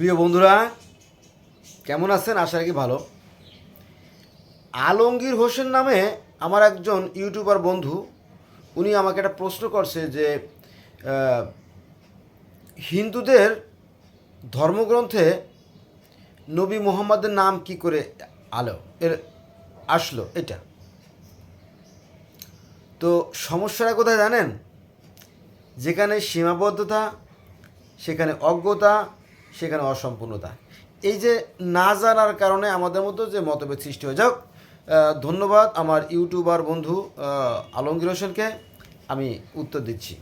প্রিয় বন্ধুরা, কেমন আছেন? আশা রাখি ভালো। আলমগীর হোসেন নামে আমার একজন ইউটিউবার বন্ধু, উনি আমাকে একটা প্রশ্ন করছে যে হিন্দুদের ধর্মগ্রন্থে নবী মোহাম্মদের নাম কি করে আলো? এর আসলো এটা। তো সমস্যাটা কোথায় জানেন? যেখানে সীমাবদ্ধতা, সেখানে অজ্ঞতা সেখানে অসম্পূর্ণতা। এই যে না জানার কারণে আমাদের মধ্যে যে মতভেদ সৃষ্টি হয়ে। যাক ধন্যবাদ আমার ইউটিউবার বন্ধু আলমগীর হোসেনকে। আমি উত্তর দিচ্ছি।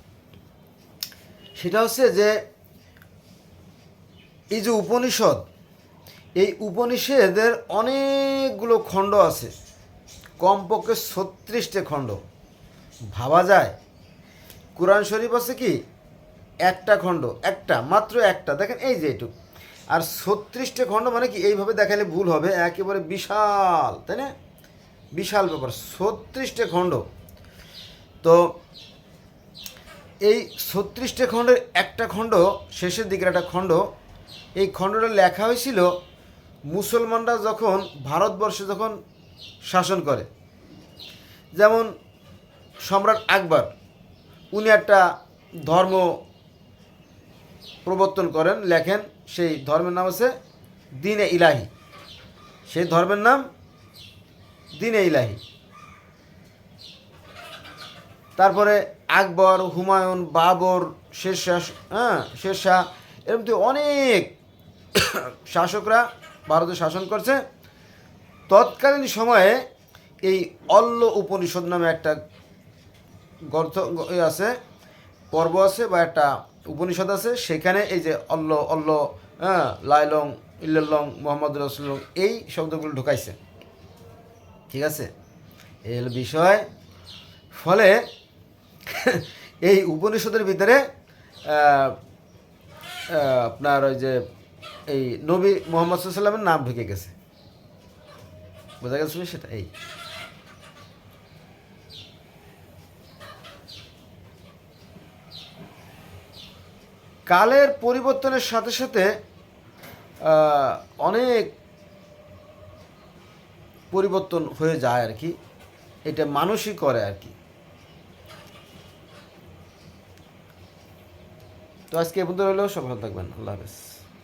সেটা হচ্ছে যে, এই যে উপনিষদ, এই উপনিষেদের অনেকগুলো খণ্ড আছে। কমপক্ষে ছত্রিশটা খণ্ড। ভাবা যায়। কোরআন শরীফ আছে কি? একটা খণ্ড, একটা, মাত্র একটা। দেখেন এই যে এইটুক। আর ছত্রিশটা খণ্ড মানে কি, এইভাবে দেখালে ভুল হবে, একেবারে বিশাল, তাই না? বিশাল ব্যাপার। ছত্রিশটা খণ্ড। তো এই ছত্রিশটা খণ্ডের একটা খণ্ড, শেষের দিকের একটা খণ্ড, এই খণ্ডটা লেখা হয়েছিল মুসলমানরা যখন, ভারতবর্ষে যখন শাসন করে। যেমন সম্রাট আকবর, উনি একটা ধর্ম প্রবর্তন করেন, লেখেন, সেই ধর্মের নাম আছে দিনে ইলাহি। সেই ধর্মের নাম দিনে ইলাহি। তারপরে আকবর, হুমায়ুন, বাবর, শেরশাহ হ্যাঁ শেরশাহ, এরকম তো অনেক শাসকরা ভারতে শাসন করছে। তৎকালীন সময়ে এই অল্ল উপনিষদ নামে একটা গ্রন্থ আছে পর্ব আছে বা একটা উপনিষদ আছে, সেখানে এই যে অল্ল অল্ল হ্যাঁ লাইলং ইল্লং মোহাম্মদ রসুল্লং এই শব্দগুলো ঢুকাইছে। ঠিক আছে? এই বিষয়, ফলে এই উপনিষদের ভিতরে আপনার ওই যে এই নবী মোহাম্মদ সাল্লামের নাম ঢুকে গেছে। বোঝা গেছিল সেটা? এই। কালের পরিবর্তনের সাথে সাথে অনেক পরিবর্তন হয়ে যায় আর কি। এটা মানুষই করে আর কি। তো আজকে এ পর্যন্ত রইলেও সব ভালো থাকবেন। আল্লাহ হাফেজ।